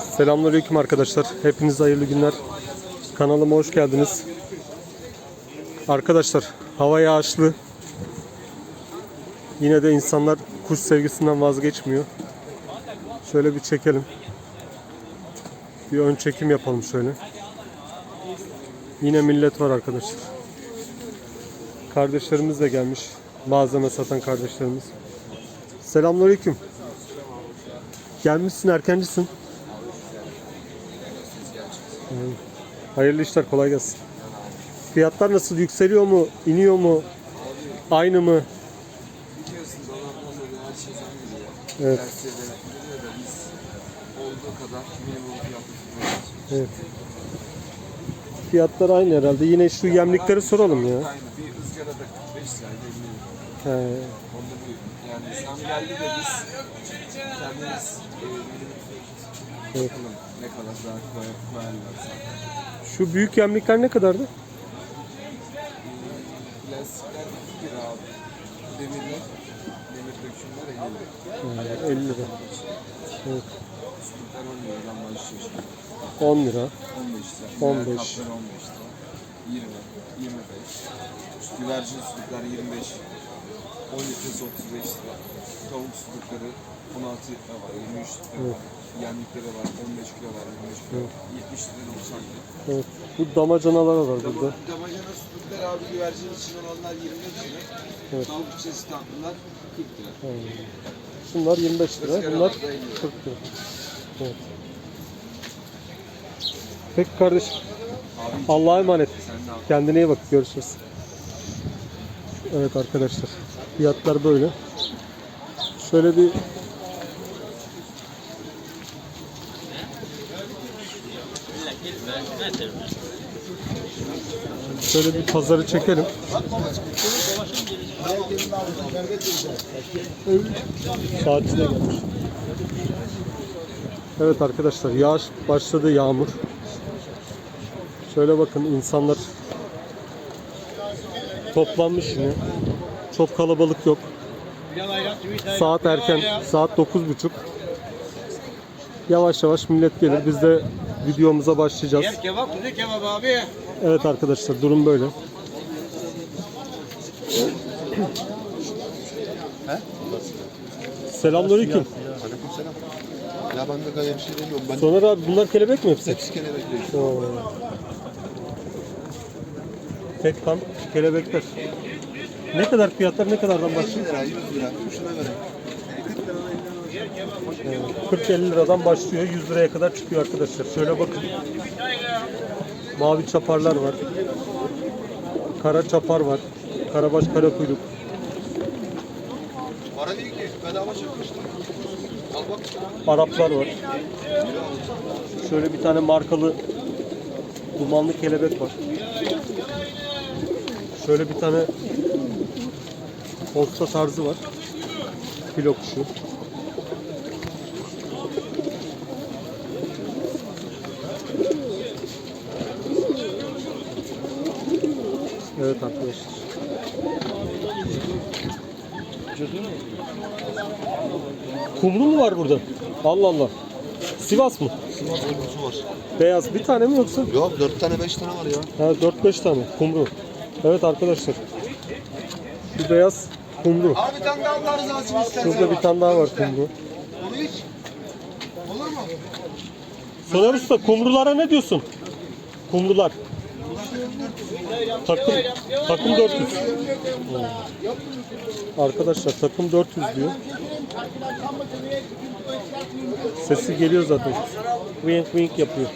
Selamünaleyküm arkadaşlar. Hepinize hayırlı günler. Kanalıma hoş geldiniz. Arkadaşlar hava yağışlı. Yine de insanlar kuş sevgisinden vazgeçmiyor. Şöyle bir çekelim. Bir ön çekim yapalım şöyle. Yine millet var arkadaşlar. Kardeşlerimiz de gelmiş. Malzeme satan kardeşlerimiz. Selamünaleyküm. Gelmişsin erkencisin. Hayırlı işler kolay gelsin. Fiyatlar nasıl yükseliyor mu, iniyor mu, aynı mı? Biliyorsun dolaplarda her şey zam geliyor. Evet. Geliyor da biz olduğu kadar tutmaya çalışıyoruz. Evet. Fiyatlar aynı herhalde. Yine şu yemlikleri soralım ya. Aynı. Bir ızgara da 45 liraydı 50 lira. He, Onda bir yani zam geldi de biz kendimiz e, Evet. bakalım ne kadar daha koy, koyarlarsa. Şu büyük yemlikler ne kadardı? Plastikler 2 lira abi. Demirler, demir dökümler 50 lira. He, 50 lira. Evet. Sütükler 10 liradan başlıyor şimdi. 10 lira. 15 lira. 15. Diğer Kaplar 15 lira. 20, 25. Şu güvercin sütükler 25. 10 litresi 35 lira. Tavuk sütükleri 16 lira var, 23 lira var. Yemlikleri var, 15 kilo var, 25 kilo var. 70 lira 90 lira. Evet. Bu damacanalar var burada. Dama- Damacana sütükler abi güvercin için olanlar 25 lira. Evet. Tavuk için standlılar 40 lira. He. Şunlar 25 lira, bunlar 40 lira. Evet. Peki kardeşim. Allah'a emanet. Kendine iyi bak. Görüşürüz. Evet arkadaşlar. Fiyatlar böyle. Şöyle bir Şöyle bir pazarı çekelim. Saati de gelmiş. Evet arkadaşlar yağış başladı yağmur. Şöyle bakın insanlar toplanmış yine. Çok kalabalık yok. Saat erken. Saat 9.30. Yavaş yavaş millet gelir. Biz de videomuza başlayacağız. Yer kebap, kuzu kebap abi. Evet arkadaşlar durum böyle. Selamünaleyküm. Aleykümselam. Ya ben de gayet bir şey demiyorum. Ben Soner abi bunlar kelebek mi hepsi? hepsi kelebek değil. Oo. Tek tam kelebekler. Ne kadar fiyatlar ne kadardan 50 başlıyor? lira, 100 lira. Şuna göre. 40-50 liradan başlıyor 100 liraya kadar çıkıyor arkadaşlar. Şöyle bakın. Mavi çaparlar var. Kara çapar var. Karabaş kara kuyruk. Para değil ki. Bedava bak. Araplar var. Şöyle bir tane markalı dumanlı kelebek var. Şöyle bir tane posta tarzı var. Filo kuşu. Evet arkadaşlar. Kumru mu var burada? Allah Allah. Sivas mı? Sivas kumrusu var. Beyaz bir tane mi yoksa? Yok 4 tane 5 tane var ya. Ha 4-5 tane kumru. Evet arkadaşlar. Şu beyaz kumru. Abi bir tane daha Allah rızası için Şurada bir tane daha var kumru. Onu iç. Olur mu? Soner Usta kumrulara ne diyorsun? Kumrular. Takım, takım 400. Arkadaşlar takım 400 diyor. Sesi geliyor zaten. Wink wink yapıyor.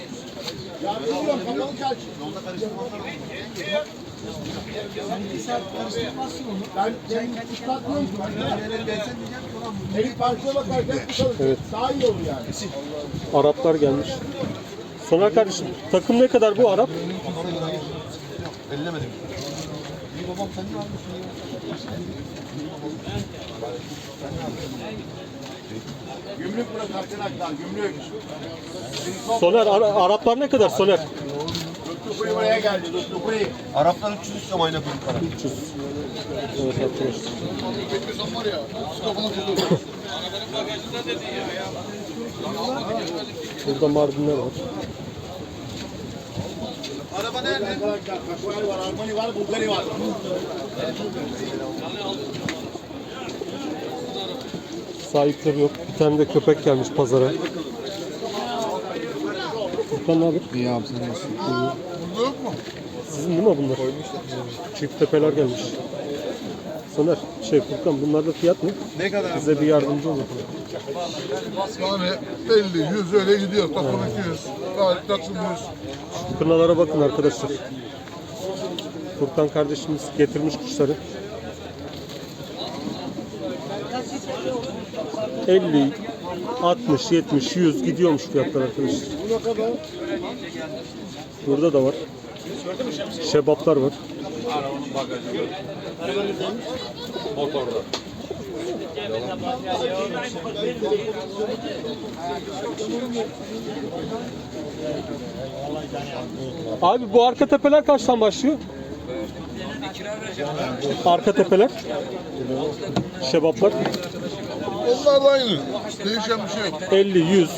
Evet. Araplar gelmiş. Soner kardeşim takım ne kadar bu Arap? Ellemedim. İyi babam sen ne almışsın ya? Gümrük burası arkadaşlar. Gümrük. Soner Ara- Araplar ne kadar Soner? Tuttukuyu buraya geldi. Tuttukuyu. Araplar 300 istiyorum ayna kuyruklara. 300. Evet arkadaşlar. Burada Mardinler var. Arkadaşlar Kaşmir var, Armani var, Bulgari var. Sahipleri yok. Bir tane de köpek gelmiş pazara. Furkan haber? İyi abi sen nasılsın? Sizin değil mi bunlar? Çift tepeler gelmiş. Soner, şey Furkan bunlarda fiyat ne? Ne kadar? Bize bir yardımcı olun. Yani 50, 100 öyle gidiyor. Takım 200. Gayet takım 100. Kınalara bakın arkadaşlar. Furkan kardeşimiz getirmiş kuşları. 50, 60, 70, 100 gidiyormuş fiyatlar arkadaşlar. Burada da var. Şebaplar var. Abi bu arka tepeler kaçtan başlıyor? Arka tepeler. Şebaplar. Onlar da aynı. Değişen bir şey yok. 50, 100.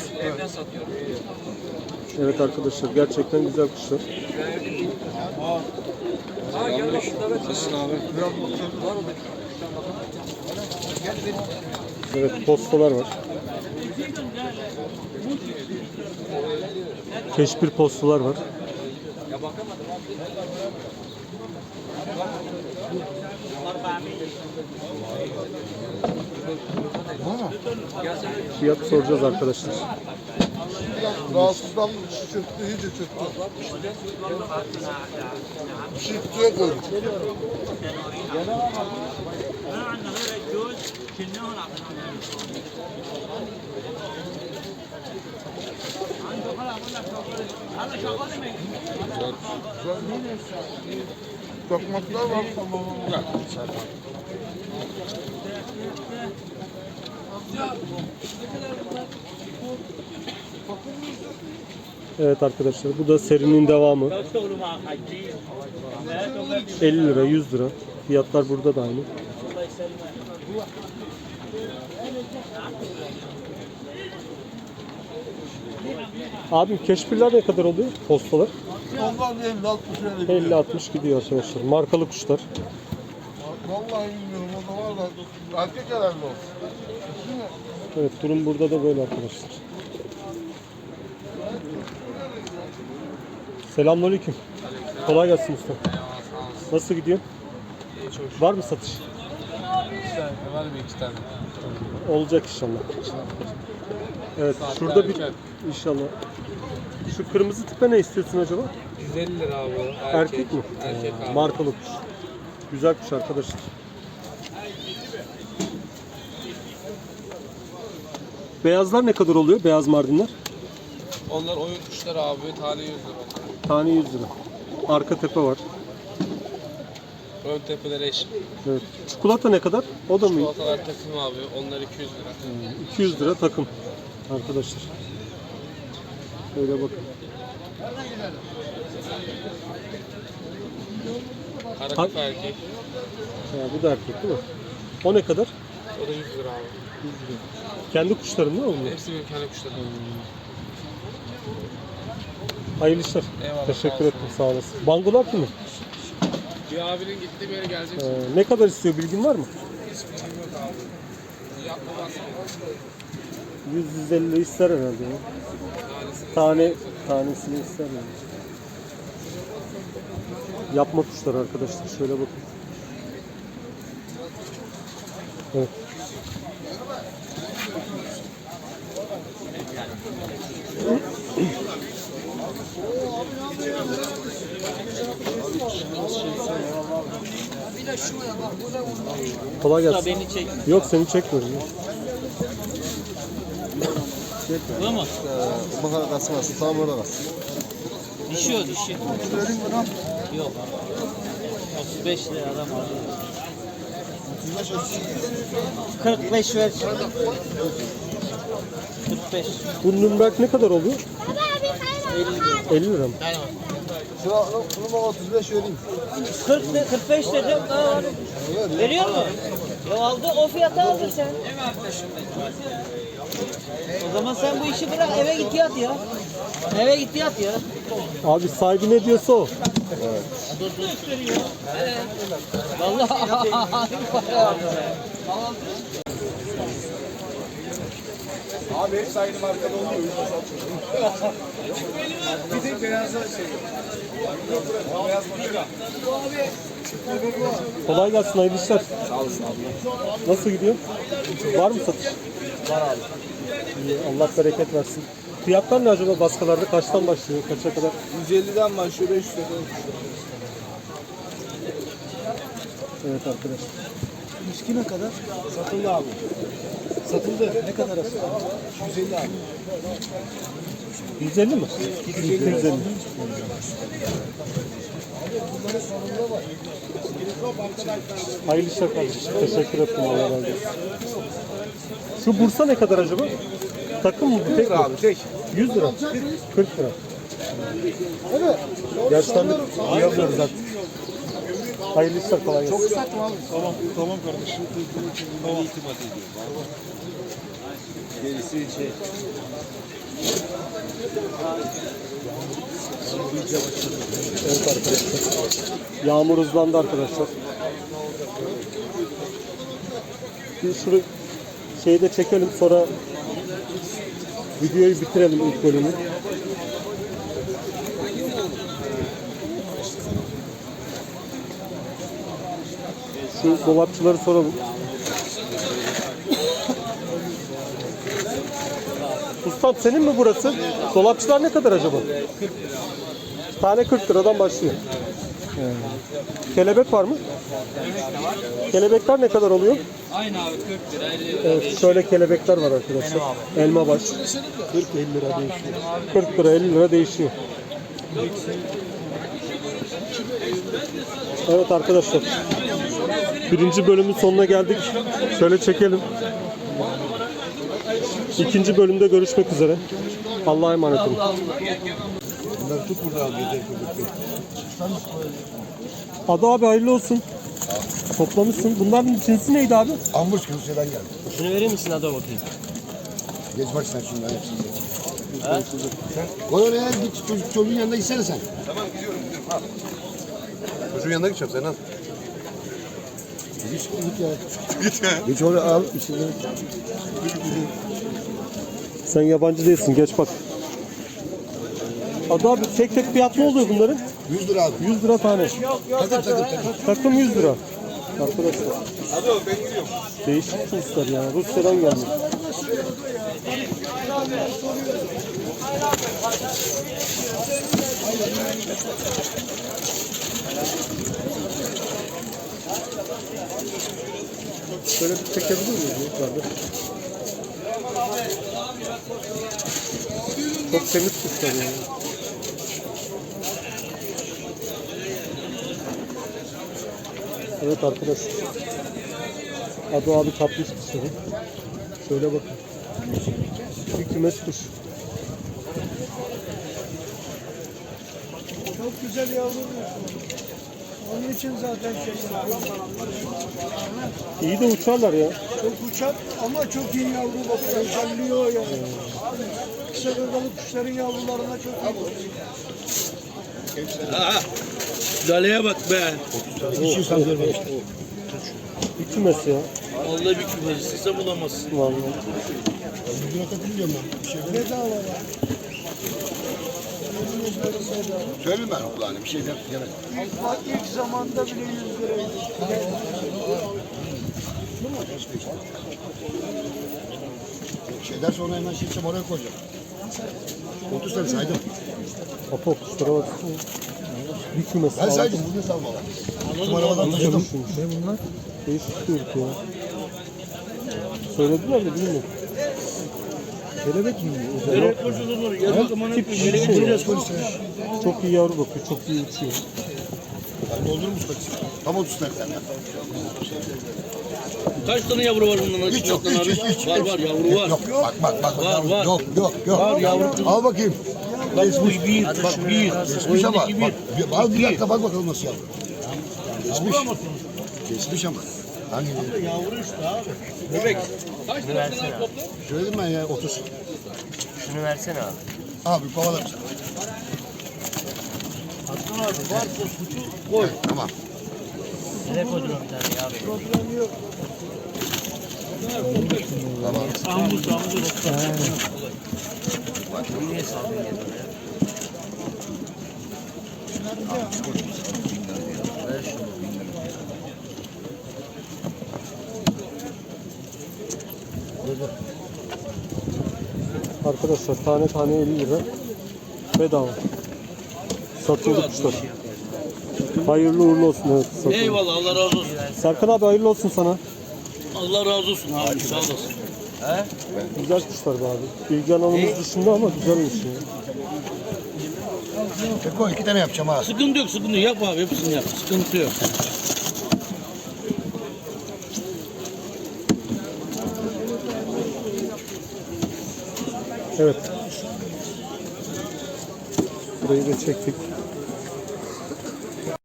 Evet arkadaşlar gerçekten güzel kuşlar. Nasılsın abi? Evet postalar var. Keşbir postalar var. Fiyat soracağız arkadaşlar. Rahatsızlandı. Çöktü, iyice çöktü. Bir şey koyduk. Evet arkadaşlar bu da serinin devamı. 50 lira 100 lira. Fiyatlar burada da aynı. Abim keşbirler ne kadar oluyor? Postalar. Onlar bir 50, 60 öyle gidiyor. 50-60 gidiyor arkadaşlar. Markalı kuşlar. Vallahi bilmiyorum. O da var da. Erkek herhalde o. Evet durum burada da böyle arkadaşlar. Selamünaleyküm. Kolay gelsin usta. Nasıl gidiyor? Var mı satış? Var bir iki tane. Olacak inşallah. Evet şurada bir inşallah. Şu kırmızı tipe ne istiyorsun acaba? 150 lira abi. o. Erkek, mi? Erkek abi. Markalı kuş. Güzel kuş arkadaşlar. Beyazlar ne kadar oluyor? Beyaz mardinler. Onlar oyun kuşları abi. Tane 100 lira. Tane 100 lira. Arka tepe var. Ön tepeleri eşit. Evet. Çikolata ne kadar? O da mı? Çikolatalar takım abi. Onlar 200 lira. 200 lira takım arkadaşlar. Şöyle bakın. Karakuf erkek. Ya, bu da erkek değil mi? O ne kadar? O da 100 lira abi. Kendi kuşların değil mi bunlar? Hepsi benim kendi kuşlarım. Hayırlı işler. Eyvallah, Teşekkür sağ ederim. Sağ olasın. Bangolar mı? Bir abinin gittiği bir yere gelecek. Ee, ne kadar istiyor bilgin var mı? Yapma bas. 100-150 lira ister herhalde ya. Tane tanesini ister yani. Yapma kuşları arkadaşlar. Şöyle bakın. Evet. Kolay gelsin. Beni çek. Yok seni çekmiyorum. ya. Bu mu? Bakar kasmaz. Tam orada kas. Düşüyor, düşüyor. Yok. 35 lira adam alıyor. 45 ver. 45. Bu Nürnberg ne kadar oluyor? 50 lira mı? Şuna bana 35 vereyim. 40 de, 45 dedim. Daha var. Veriyor mu? Ya aldı o fiyata aldın sen. O zaman sen bu işi bırak eve git yat ya. Eve git yat ya. Abi sahibi ne diyorsa o. Vallahi Abi hepsi aynı markada oluyor. Bir de beyazlar şey. Beyaz. Kolay gelsin hayırlı işler. Sağ olasın abi. Nasıl gidiyor? Var mı satış? Var abi. İyi, Allah bereket versin. Fiyatlar ne acaba baskalarda? Kaçtan başlıyor? Kaça kadar? 150'den başlıyor 500 lira. Evet arkadaşlar. İlişki ne kadar? Satıldı abi. Satıldı. Ne kadar asıl? 250 abi. 150 mi? 250. Hayırlı işler kardeşim. Teşekkür ettim Allah razı olsun. Şu bursa ne kadar acaba? Takım mı? bu? Tek mi? Abi tek. 100 lira. 40 lira. Gerçekten de iyi alıyoruz artık. Hayırlı işler kolay gelsin. Tamam, tamam kardeşim. Tamam. Gerisi şey. Evet arkadaşlar. Yağmur hızlandı arkadaşlar. Bir şunu şeyi de çekelim sonra videoyu bitirelim ilk bölümü. Şu dolapçıları soralım. Ustam senin mi burası? Dolapçılar ne kadar acaba? Tane 40 liradan başlıyor. Kelebek var mı? Kelebekler ne kadar oluyor? Aynı abi 40 lira 50 lira. Evet, şöyle kelebekler var arkadaşlar. Elma baş. 40-50 lira değişiyor. 40 lira 50 lira değişiyor. Evet arkadaşlar. Birinci bölümün sonuna geldik. Şöyle çekelim. İkinci bölümde görüşmek üzere. Allah'a emanet olun. Bunları tut burada abi. Adı abi hayırlı olsun. Toplamışsın. Bunların cinsi neydi abi? Amburs Rusya'dan geldi. Şunu verir misin hadi bakayım. Geç bak sen şunları hepsini geç. Sen koy oraya git çocuk, çocuğun yanına gitsene sen. Tamam gidiyorum gidiyorum al. Çocuğun yanına gideceğim sen al. Git, git ya. Git ya. Geç oraya al. İçine. Sen yabancı değilsin. Geç bak. Adı abi tek tek fiyat ne oluyor bunların? 100 lira abi. 100 lira tane. Takım takım takım. Takım 100 lira. Arkadaşlar. Değişik Ruslar ya. Rusya'dan gelmiş. Şöyle bir çekebilir miyiz yukarıda? Çok temiz kuşlar yani. Evet arkadaşlar. Adı abi kapmış dışarı. Şöyle bakın. Bir kümes kuş. Çok güzel yavrular. Onun için zaten şey İyi de uçarlar ya. çok uçar ama çok iyi yavru bakıyor. Özelliyor yani. Kısa gırgalı kuşların yavrularına çok iyi bakıyor. Daleye bak be. Bir kümes ya. Vallahi bir kümesi sıksa bulamazsın. Vallahi. Yüzüne takım diyorum ben. Bir. Bedava var. Söyleyeyim ben kulağına bir şey de demem. İlk, bak ilk zamanda bile 100 liraydı. Şeyden sonra hemen içeceğim oraya koyacağım. 30 tane saydım. Kapo kuşlara bak. Bir kümes. Ben saydım bunu salma lan. Bizim arabadan taşıdım. Ne bunlar? Değişik bir ırk ya. Söylediler de bilmiyorum. Kelebek mi? Özel tip bir şey. Çok iyi yavru bakıyor, çok iyi uçuyor. Ben doldurmuş bak. Tam 30 tane. Kaç tane yavru var bundan? Hiç yok, hiç, hiç, hiç. Var var yavru var. Yok, bak bak bak. Var, var. Yok, yok, yok. Var yavru. Al bakayım. Bak bu bir, bak bir. Geçmiş ama. Bak, al bir dakika bak bakalım nasıl yavru. Geçmiş. Geçmiş ama. Hangi biri? Yavru işte abi. Şunu versene abi. Söyledim ben ya 30. Şunu versene abi. Abi kovalarım sana. Aslan abi varsa suçu Koy. Tamam. Nereye koydun bir tane ya abi? problem yok. Tamam. Bunu niye saldın ya? Ver şunu. Arkadaşlar tane tane 50 lira bedava. Satıyordu kuşlar. Hayırlı uğurlu olsun. Evet. Eyvallah Allah razı olsun. Serkan abi hayırlı olsun sana. Allah razı olsun abi sağ olasın. Güzel kuşlar be abi. Bilgi alanımız dışında ama güzelmiş ya. Eko iki tane yapacağım ha. Sıkıntı yok sıkıntı yok. Yap abi hepsini yap. Sıkıntı yok. Evet. Burayı da çektik.